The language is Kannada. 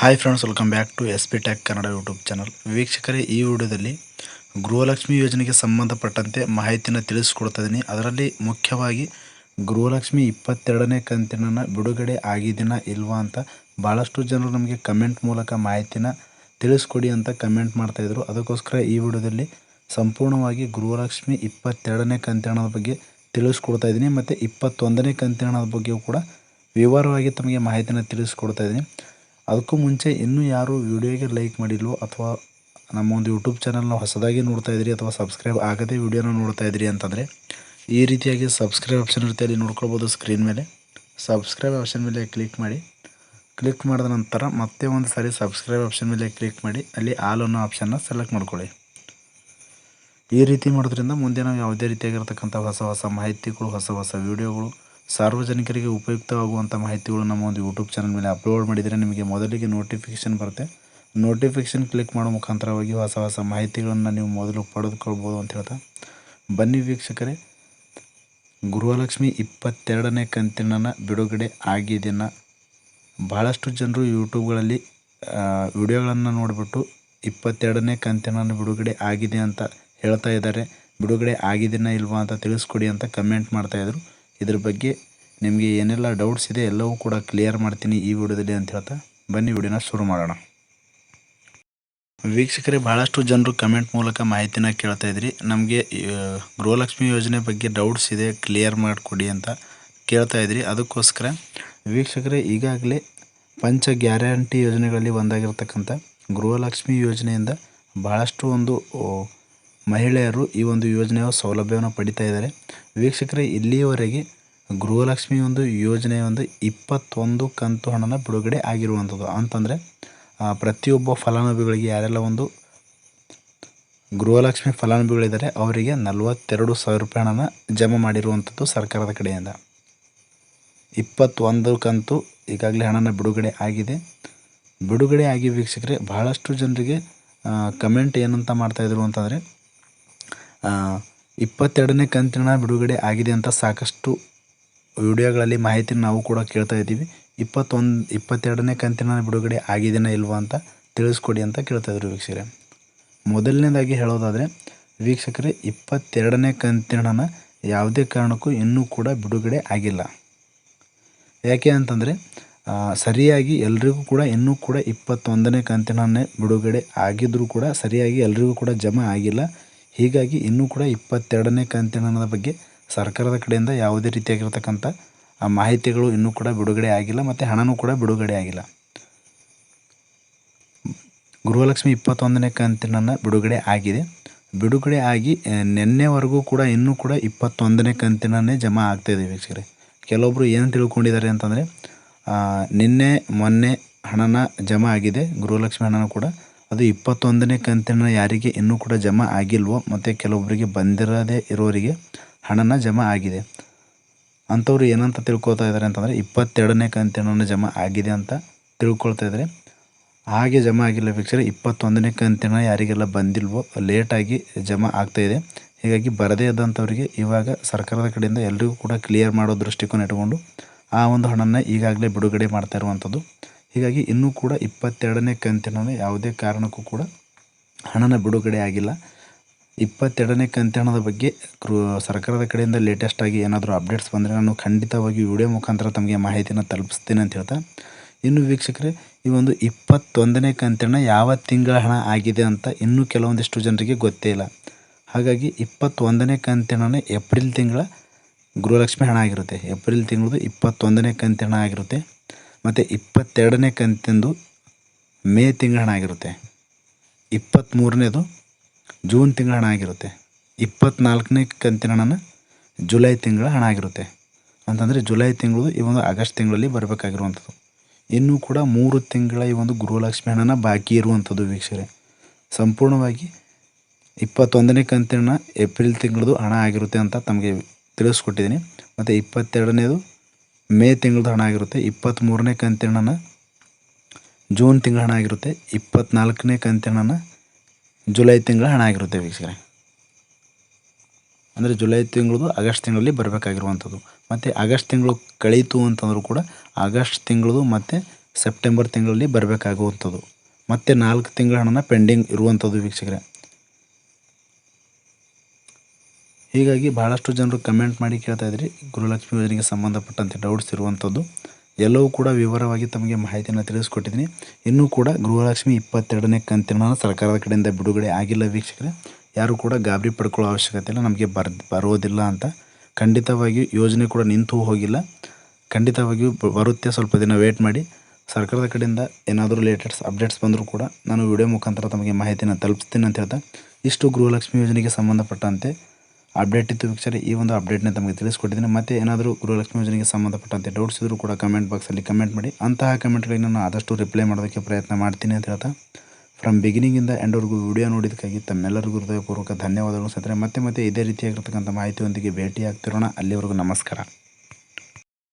Hi friends welcome back to S P tack Kannada YouTube channel ವೀಕ್ಷಕರೇ, ಈ ವಿಡಿಯೋದಲ್ಲಿ ಗೃಹಲಕ್ಷ್ಮಿ ಯೋಜನೆಗೆ ಸಂಬಂಧಪಟ್ಟಂತೆ ಮಾಹಿತಿನ ತಿಳಿಸ್ಕೊಡ್ತಾ ಇದ್ದೀನಿ. ಅದರಲ್ಲಿ ಮುಖ್ಯವಾಗಿ ಗೃಹಲಕ್ಷ್ಮಿ ಇಪ್ಪತ್ತೆರಡನೇ ಕಂತಿನ ಬಿಡುಗಡೆ ಆಗಿದ್ದೀನ ಇಲ್ವಾ ಅಂತ ಭಾಳಷ್ಟು ಜನರು ನಮಗೆ ಕಮೆಂಟ್ ಮೂಲಕ ಮಾಹಿತಿನ ತಿಳಿಸ್ಕೊಡಿ ಅಂತ ಕಮೆಂಟ್ ಮಾಡ್ತಾಯಿದ್ರು ಅದಕ್ಕೋಸ್ಕರ ಈ ವಿಡಿಯೋದಲ್ಲಿ ಸಂಪೂರ್ಣವಾಗಿ ಗೃಹಲಕ್ಷ್ಮಿ ಇಪ್ಪತ್ತೆರಡನೇ ಕಂತಿನ ಬಗ್ಗೆ ತಿಳಿಸ್ಕೊಡ್ತಾ ಇದ್ದೀನಿ. ಮತ್ತು ಇಪ್ಪತ್ತೊಂದನೇ ಕಂತಿನ ಬಗ್ಗೆಯೂ ಕೂಡ ವಿವರವಾಗಿ ತಮಗೆ ಮಾಹಿತಿನ ತಿಳಿಸ್ಕೊಡ್ತಾ ಇದ್ದೀನಿ. ಅದಕ್ಕೂ ಮುಂಚೆ ಇನ್ನೂ ಯಾರು ವಿಡಿಯೋಗೆ ಲೈಕ್ ಮಾಡಿಲ್ವೋ ಅಥವಾ ನಮ್ಮ ಒಂದು ಯೂಟ್ಯೂಬ್ ಚಾನಲ್ನ ಹೊಸದಾಗಿ ನೋಡ್ತಾ ಇದ್ದೀರಿ ಅಥವಾ ಸಬ್ಸ್ಕ್ರೈಬ್ ಆಗದೆ ವಿಡಿಯೋನ ನೋಡ್ತಾ ಇದ್ದೀರಿ ಅಂತಂದರೆ ಈ ರೀತಿಯಾಗಿ ಸಬ್ಸ್ಕ್ರೈಬ್ ಆಪ್ಷನ್ ಇರುತ್ತೆ, ಅಲ್ಲಿ ನೋಡ್ಕೊಳ್ಬೋದು ಸ್ಕ್ರೀನ್ ಮೇಲೆ. ಸಬ್ಸ್ಕ್ರೈಬ್ ಆಪ್ಷನ್ ಮೇಲೆ ಕ್ಲಿಕ್ ಮಾಡಿ. ಕ್ಲಿಕ್ ಮಾಡಿದ ನಂತರ ಮತ್ತೆ ಒಂದು ಸಾರಿ ಸಬ್ಸ್ಕ್ರೈಬ್ ಆಪ್ಷನ್ ಮೇಲೆ ಕ್ಲಿಕ್ ಮಾಡಿ, ಅಲ್ಲಿ ಆಲ್ ಅನ್ನೋ ಆಪ್ಷನ್ನ ಸೆಲೆಕ್ಟ್ ಮಾಡ್ಕೊಳ್ಳಿ. ಈ ರೀತಿ ಮಾಡೋದ್ರಿಂದ ಮುಂದೆ ನಾವು ಯಾವುದೇ ರೀತಿಯಾಗಿರ್ತಕ್ಕಂಥ ಹೊಸ ಹೊಸ ಮಾಹಿತಿಗಳು, ಹೊಸ ಹೊಸ ವಿಡಿಯೋಗಳು ಸಾರ್ವಜನಿಕರಿಗೆ ಉಪಯುಕ್ತವಾಗುವಂಥ ಮಾಹಿತಿಗಳು ನಮ್ಮ ಒಂದು ಯೂಟ್ಯೂಬ್ ಚಾನಲ್ ಮೇಲೆ ಅಪ್ಲೋಡ್ ಮಾಡಿದರೆ ನಿಮಗೆ ಮೊದಲಿಗೆ ನೋಟಿಫಿಕೇಷನ್ ಬರುತ್ತೆ. ನೋಟಿಫಿಕೇಷನ್ ಕ್ಲಿಕ್ ಮಾಡೋ ಮುಖಾಂತರವಾಗಿ ಹೊಸ ಹೊಸ ಮಾಹಿತಿಗಳನ್ನು ನೀವು ಮೊದಲು ಪಡೆದುಕೊಳ್ಬೋದು ಅಂತ ಹೇಳ್ತಾ. ಬನ್ನಿ ವೀಕ್ಷಕರೇ. ಗೃಹಲಕ್ಷ್ಮಿ ಇಪ್ಪತ್ತೆರಡನೇ ಕಂತಿನ ಬಿಡುಗಡೆ ಆಗಿದ್ದನ್ನು ಭಾಳಷ್ಟು ಜನರು ಯೂಟ್ಯೂಬ್ಗಳಲ್ಲಿ ವಿಡಿಯೋಗಳನ್ನು ನೋಡಿಬಿಟ್ಟು ಇಪ್ಪತ್ತೆರಡನೇ ಕಂತಿನ ಬಿಡುಗಡೆ ಆಗಿದೆ ಅಂತ ಹೇಳ್ತಾ ಇದ್ದಾರೆ. ಬಿಡುಗಡೆ ಆಗಿದೆಯಾ ಇಲ್ವಾ ಅಂತ ತಿಳಿಸ್ಕೊಡಿ ಅಂತ ಕಮೆಂಟ್ ಮಾಡ್ತಾಯಿದ್ರು ಇದ್ರ ಬಗ್ಗೆ ನಿಮಗೆ ಏನೆಲ್ಲ ಡೌಟ್ಸ್ ಇದೆ ಎಲ್ಲವೂ ಕೂಡ ಕ್ಲಿಯರ್ ಮಾಡ್ತೀನಿ ಈ ವಿಡಿಯೋದಲ್ಲಿ ಅಂತ ಹೇಳ್ತಾ ಬನ್ನಿ ವಿಡಿಯೋನ ಶುರು ಮಾಡೋಣ. ವೀಕ್ಷಕರೇ ಭಾಳಷ್ಟು ಜನರು ಕಮೆಂಟ್ ಮೂಲಕ ಮಾಹಿತಿನ ಕೇಳ್ತಾ ಇದ್ರಿ. ನಮಗೆ ಗೃಹಲಕ್ಷ್ಮಿ ಯೋಜನೆ ಬಗ್ಗೆ ಡೌಟ್ಸ್ ಇದೆ ಕ್ಲಿಯರ್ ಮಾಡಿಕೊಡಿ ಅಂತ ಕೇಳ್ತಾ ಇದ್ರಿ. ಅದಕ್ಕೋಸ್ಕರ ವೀಕ್ಷಕರೇ, ಈಗಾಗಲೇ ಪಂಚ ಗ್ಯಾರಂಟಿ ಯೋಜನೆಗಳಲ್ಲಿ ಒಂದಾಗಿರ್ತಕ್ಕಂಥ ಗೃಹಲಕ್ಷ್ಮಿ ಯೋಜನೆಯಿಂದ ಭಾಳಷ್ಟು ಒಂದು ಮಹಿಳೆಯರು ಈ ಒಂದು ಯೋಜನೆಯ ಸೌಲಭ್ಯವನ್ನು ಪಡಿತಾ ಇದ್ದಾರೆ. ವೀಕ್ಷಕರೇ, ಇಲ್ಲಿಯವರೆಗೆ ಗೃಹಲಕ್ಷ್ಮಿ ಒಂದು, ಯೋಜನೆ ಒಂದು, ಇಪ್ಪತ್ತೊಂದು ಕಂತು ಹಣನ ಬಿಡುಗಡೆ ಆಗಿರುವಂಥದ್ದು. ಅಂತಂದರೆ ಪ್ರತಿಯೊಬ್ಬ ಫಲಾನುಭವಿಗಳಿಗೆ ಯಾರೆಲ್ಲ ಒಂದು ಗೃಹಲಕ್ಷ್ಮಿ ಫಲಾನುಭವಿಗಳಿದ್ದಾರೆ, ಅವರಿಗೆ ನಲವತ್ತೆರಡು ಸಾವಿರ ರೂಪಾಯಿ ಹಣನ ಜಮಾ ಮಾಡಿರುವಂಥದ್ದು ಸರ್ಕಾರದ ಕಡೆಯಿಂದ. ಇಪ್ಪತ್ತೊಂದು ಕಂತು ಈಗಾಗಲೇ ಹಣನ ಬಿಡುಗಡೆ ಆಗಿದೆ. ಬಿಡುಗಡೆ ಆಗಿ ವೀಕ್ಷಕರೇ, ಬಹಳಷ್ಟು ಜನರಿಗೆ ಕಮೆಂಟ್ ಏನಂತ ಮಾಡ್ತಾಯಿದ್ರು ಅಂತಂದರೆ ಇಪ್ಪತ್ತೆರಡನೇ ಕಂತಿನ ಬಿಡುಗಡೆ ಆಗಿದೆ ಅಂತ ಸಾಕಷ್ಟು ವಿಡಿಯೋಗಳಲ್ಲಿ ಮಾಹಿತಿ ನಾವು ಕೂಡ ಕೇಳ್ತಾ ಇದ್ದೀವಿ. ಇಪ್ಪತ್ತೊಂದು, ಇಪ್ಪತ್ತೆರಡನೇ ಕಂತಿನ ಬಿಡುಗಡೆ ಆಗಿದೆಯಾ ಇಲ್ವಾ ಅಂತ ತಿಳಿಸ್ಕೊಡಿ ಅಂತ ಕೇಳ್ತಾ ಇದ್ರು ವೀಕ್ಷಕರೇ. ಮೊದಲನೇದಾಗಿ ಹೇಳೋದಾದರೆ, ವೀಕ್ಷಕರೇ, ಇಪ್ಪತ್ತೆರಡನೇ ಕಂತಿನ ಯಾವುದೇ ಕಾರಣಕ್ಕೂ ಇನ್ನೂ ಕೂಡ ಬಿಡುಗಡೆ ಆಗಿಲ್ಲ. ಯಾಕೆ ಅಂತಂದರೆ ಸರಿಯಾಗಿ ಎಲ್ರಿಗೂ ಕೂಡ ಇನ್ನೂ ಕೂಡ ಇಪ್ಪತ್ತೊಂದನೇ ಕಂತಿನೇ ಬಿಡುಗಡೆ ಆಗಿದ್ದರೂ ಕೂಡ ಸರಿಯಾಗಿ ಎಲ್ರಿಗೂ ಕೂಡ ಜಮಾ ಆಗಿಲ್ಲ. ಹೀಗಾಗಿ ಇನ್ನೂ ಕೂಡ ಇಪ್ಪತ್ತೆರಡನೇ ಕಂತಿನ ಬಗ್ಗೆ ಸರ್ಕಾರದ ಕಡೆಯಿಂದ ಯಾವುದೇ ರೀತಿಯಾಗಿರ್ತಕ್ಕಂಥ ಮಾಹಿತಿಗಳು ಇನ್ನೂ ಕೂಡ ಬಿಡುಗಡೆ ಆಗಿಲ್ಲ ಮತ್ತು ಹಣನೂ ಕೂಡ ಬಿಡುಗಡೆ ಆಗಿಲ್ಲ. ಗೃಹಲಕ್ಷ್ಮಿ ಇಪ್ಪತ್ತೊಂದನೇ ಕಂತಿನ ಬಿಡುಗಡೆ ಆಗಿದೆ. ಬಿಡುಗಡೆ ಆಗಿ ನಿನ್ನೆವರೆಗೂ ಕೂಡ ಇನ್ನೂ ಕೂಡ ಇಪ್ಪತ್ತೊಂದನೇ ಕಂತಿನೇ ಜಮಾ ಆಗ್ತಾಯಿದೆ ವೀಕ್ಷಕರೇ. ಕೆಲವೊಬ್ಬರು ಏನು ತಿಳ್ಕೊಂಡಿದ್ದಾರೆ ಅಂತಂದರೆ ನಿನ್ನೆ ಮೊನ್ನೆ ಹಣನ ಜಮಾ ಆಗಿದೆ, ಗೃಹಲಕ್ಷ್ಮಿ ಹಣನೂ ಕೂಡ. ಅದು ಇಪ್ಪತ್ತೊಂದನೇ ಕಂತಿನ ಯಾರಿಗೆ ಇನ್ನೂ ಕೂಡ ಜಮಾ ಆಗಿಲ್ವೋ, ಮತ್ತು ಕೆಲವೊಬ್ಬರಿಗೆ ಬಂದಿರದೇ ಇರೋರಿಗೆ ಹಣನ ಜಮಾ ಆಗಿದೆ. ಅಂಥವ್ರು ಏನಂತ ತಿಳ್ಕೊಳ್ತಾ ಇದ್ದಾರೆ ಅಂತಂದರೆ, ಇಪ್ಪತ್ತೆರಡನೇ ಕಂತಿನ ಜಮಾ ಆಗಿದೆ ಅಂತ ತಿಳ್ಕೊಳ್ತಾ ಇದ್ದಾರೆ. ಹಾಗೆ ಜಮಾ ಆಗಿಲ್ಲ ವೀಕ್ಷಕರೇ, ಇಪ್ಪತ್ತೊಂದನೇ ಕಂತಿನ ಯಾರಿಗೆಲ್ಲ ಬಂದಿಲ್ವೋ, ಲೇಟಾಗಿ ಜಮಾ ಆಗ್ತಾಯಿದೆ ಹೀಗಾಗಿ ಬರದೇ ಇದ್ದಂಥವ್ರಿಗೆ ಇವಾಗ ಸರ್ಕಾರದ ಕಡೆಯಿಂದ ಎಲ್ರಿಗೂ ಕೂಡ ಕ್ಲಿಯರ್ ಮಾಡೋ ದೃಷ್ಟಿಕೋನ ಇಟ್ಕೊಂಡು ಆ ಒಂದು ಹಣನ ಈಗಾಗಲೇ ಬಿಡುಗಡೆ ಮಾಡ್ತಾ ಇರುವಂಥದ್ದು. ಹೀಗಾಗಿ ಇನ್ನೂ ಕೂಡ ಇಪ್ಪತ್ತೆರಡನೇ ಕಂತಿನ ಯಾವುದೇ ಕಾರಣಕ್ಕೂ ಕೂಡ ಹಣನ ಬಿಡುಗಡೆ ಆಗಿಲ್ಲ. ಇಪ್ಪತ್ತೆರಡನೇ ಕಂತಿನದ ಬಗ್ಗೆ ಕೃ ಸರ್ಕಾರದ ಕಡೆಯಿಂದ ಲೇಟೆಸ್ಟ್ ಆಗಿ ಏನಾದರೂ ಅಪ್ಡೇಟ್ಸ್ ಬಂದರೆ ನಾನು ಖಂಡಿತವಾಗಿ ವಿಡಿಯೋ ಮುಖಾಂತರ ತಮಗೆ ಮಾಹಿತಿನ ತಲುಪಿಸ್ತೀನಿ ಅಂತ ಹೇಳ್ತಾ. ಇನ್ನು ವೀಕ್ಷಕರೇ, ಈ ಒಂದು ಇಪ್ಪತ್ತೊಂದನೇ ಕಂತಿನ ಯಾವ ತಿಂಗಳ ಹಣ ಆಗಿದೆ ಅಂತ ಇನ್ನೂ ಕೆಲವೊಂದಿಷ್ಟು ಜನರಿಗೆ ಗೊತ್ತೇ ಇಲ್ಲ. ಹಾಗಾಗಿ ಇಪ್ಪತ್ತೊಂದನೇ ಕಂತಿನ ಏಪ್ರಿಲ್ ತಿಂಗಳ ಗೃಹಲಕ್ಷ್ಮಿ ಹಣ ಆಗಿರುತ್ತೆ. ಏಪ್ರಿಲ್ ತಿಂಗಳದು ಇಪ್ಪತ್ತೊಂದನೇ ಕಂತಿನ ಆಗಿರುತ್ತೆ. ಮತ್ತು ಇಪ್ಪತ್ತೆರಡನೇ ಕಂತಿಂದು ಮೇ ತಿಂಗಳ ಹಣ ಆಗಿರುತ್ತೆ ಇಪ್ಪತ್ತ್ಮೂರನೇದು ಜೂನ್ ತಿಂಗಳ ಹಣ ಆಗಿರುತ್ತೆ ಇಪ್ಪತ್ತ್ನಾಲ್ಕನೇ ಕಂತಿನ ಹಣನ ಜುಲೈ ತಿಂಗಳ ಹಣ ಆಗಿರುತ್ತೆ ಅಂತಂದರೆ ಜುಲೈ ತಿಂಗಳು ಈ ಒಂದು ಆಗಸ್ಟ್ ತಿಂಗಳಲ್ಲಿ ಬರಬೇಕಾಗಿರುವಂಥದ್ದು. ಇನ್ನೂ ಕೂಡ ಮೂರು ತಿಂಗಳ ಈ ಒಂದು ಗೃಹಲಕ್ಷ್ಮಿ ಹಣನ ಬಾಕಿ ಇರುವಂಥದ್ದು ವೀಕ್ಷಕರೇ ಸಂಪೂರ್ಣವಾಗಿ ಇಪ್ಪತ್ತೊಂದನೇ ಕಂತಿನ ಏಪ್ರಿಲ್ ತಿಂಗಳದು ಹಣ ಆಗಿರುತ್ತೆ ಅಂತ ತಮಗೆ ತಿಳಿಸ್ಕೊಟ್ಟಿದ್ದೀನಿ. ಮತ್ತು ಇಪ್ಪತ್ತೆರಡನೇದು ಮೇ ತಿಂಗಳ ಹಣ ಆಗಿರುತ್ತೆ ಇಪ್ಪತ್ತ್ಮೂರನೇ ಕಂತಿನ ಜೂನ್ ತಿಂಗಳ ಹಣ ಆಗಿರುತ್ತೆ ಇಪ್ಪತ್ತ್ನಾಲ್ಕನೇ ಕಂತಿನ ಹಣ ಜುಲೈ ತಿಂಗಳ ಹಣ ಆಗಿರುತ್ತೆ ವೀಕ್ಷಕರೇ. ಅಂದರೆ ಜುಲೈ ತಿಂಗಳದು ಆಗಸ್ಟ್ ತಿಂಗಳಲ್ಲಿ ಬರಬೇಕಾಗಿರುವಂಥದ್ದು. ಮತ್ತು ಆಗಸ್ಟ್ ತಿಂಗಳು ಕಳೀತು ಅಂತಂದರೂ ಕೂಡ ಆಗಸ್ಟ್ ತಿಂಗಳದು ಮತ್ತು ಸೆಪ್ಟೆಂಬರ್ ತಿಂಗಳಲ್ಲಿ ಬರಬೇಕಾಗುವಂಥದ್ದು. ಮತ್ತು ನಾಲ್ಕು ತಿಂಗಳ ಹಣನ ಪೆಂಡಿಂಗ್ ಇರುವಂಥದ್ದು ವೀಕ್ಷಕರೇ. ಹೀಗಾಗಿ ಭಾಳಷ್ಟು ಜನರು ಕಮೆಂಟ್ ಮಾಡಿ ಕೇಳ್ತಾ ಇದ್ರಿ, ಗೃಹಲಕ್ಷ್ಮಿ ಯೋಜನೆಗೆ ಸಂಬಂಧಪಟ್ಟಂತೆ ಡೌಟ್ಸ್ ಇರುವಂಥದ್ದು ಎಲ್ಲವೂ ಕೂಡ ವಿವರವಾಗಿ ತಮಗೆ ಮಾಹಿತಿಯನ್ನು ತಿಳಿಸ್ಕೊಟ್ಟಿದ್ದೀನಿ. ಇನ್ನೂ ಕೂಡ ಗೃಹಲಕ್ಷ್ಮಿ ಇಪ್ಪತ್ತೆರಡನೇ ಕಂತಿನ ಸರ್ಕಾರದ ಕಡೆಯಿಂದ ಬಿಡುಗಡೆ ಆಗಿಲ್ಲ ವೀಕ್ಷಕರೇ. ಯಾರು ಕೂಡ ಗಾಬರಿ ಪಡ್ಕೊಳ್ಳೋ ಅವಶ್ಯಕತೆ ಇಲ್ಲ, ನಮಗೆ ಬರ್, ಬರೋದಿಲ್ಲ ಅಂತ. ಖಂಡಿತವಾಗಿಯೂ ಯೋಜನೆ ಕೂಡ ನಿಂತು ಹೋಗಿಲ್ಲ. ಖಂಡಿತವಾಗಿಯೂ ಬರುತ್ತೆ, ಸ್ವಲ್ಪ ದಿನ ವೇಟ್ ಮಾಡಿ. ಸರ್ಕಾರದ ಕಡೆಯಿಂದ ಏನಾದರೂ ಲೇಟೆಸ್ಟ್ ಅಪ್ಡೇಟ್ಸ್ ಬಂದರೂ ಕೂಡ ನಾನು ವಿಡಿಯೋ ಮುಖಾಂತರ ತಮಗೆ ಮಾಹಿತಿಯನ್ನು ತಲುಪಿಸ್ತೀನಿ ಅಂತ ಹೇಳ್ತಾ, ಇಷ್ಟು ಗೃಹಲಕ್ಷ್ಮಿ ಯೋಜನೆಗೆ ಸಂಬಂಧಪಟ್ಟಂತೆ ಅಪ್ಡೇಟ್ ಇತ್ತು ವೀಕ್ಷರ, ಈ ಒಂದು ಅಪ್ಡೇಟ್ನ ತಮಗೆ ತಿಳಿಸ್ಕೊಟ್ಟಿದ್ದೀನಿ. ಮತ್ತೆ ಏನಾದರೂ ಗೃಹಲಕ್ಷ್ಮಿ ಯೋಜನೆಗೆ ಸಂಬಂಧಪಟ್ಟಂತೆ ಡೌಟ್ಸ್ ಇದ್ದರೂ ಕೂಡ ಕಮೆಂಟ್ ಬಾಕ್ಸಲ್ಲಿ ಕಮೆಂಟ್ ಮಾಡಿ. ಅಂತಹ ಕಮೆಂಟ್ಗಳಿಗೆ ನಾನು ಆದಷ್ಟು ರಿಪ್ಲೈ ಮಾಡೋದಕ್ಕೆ ಪ್ರಯತ್ನ ಮಾಡ್ತೀನಿ ಅಂತ ಹೇಳ್ತಾ ಫ್ರಮ್ ಬಿಗಿನಿಂಗಿಂದ ಎಂಡ್ವರೆಗೂ ವಿಡಿಯೋ ನೋಡಿದ್ದಕ್ಕಾಗಿ ತಮ್ಮೆಲ್ಲರಿಗೂ ಹೃದಯಪೂರ್ವಕ ಧನ್ಯವಾದಗಳು ಸ್ನೇಹಿತರೆ ಮತ್ತೆ ಮತ್ತೆ ಇದೇ ರೀತಿಯಾಗಿರ್ತಕ್ಕಂಥ ಮಾಹಿತಿಯೊಂದಿಗೆ ಭೇಟಿಯಾಗ್ತಿರೋಣ. ಅಲ್ಲಿವರೆಗೂ ನಮಸ್ಕಾರ.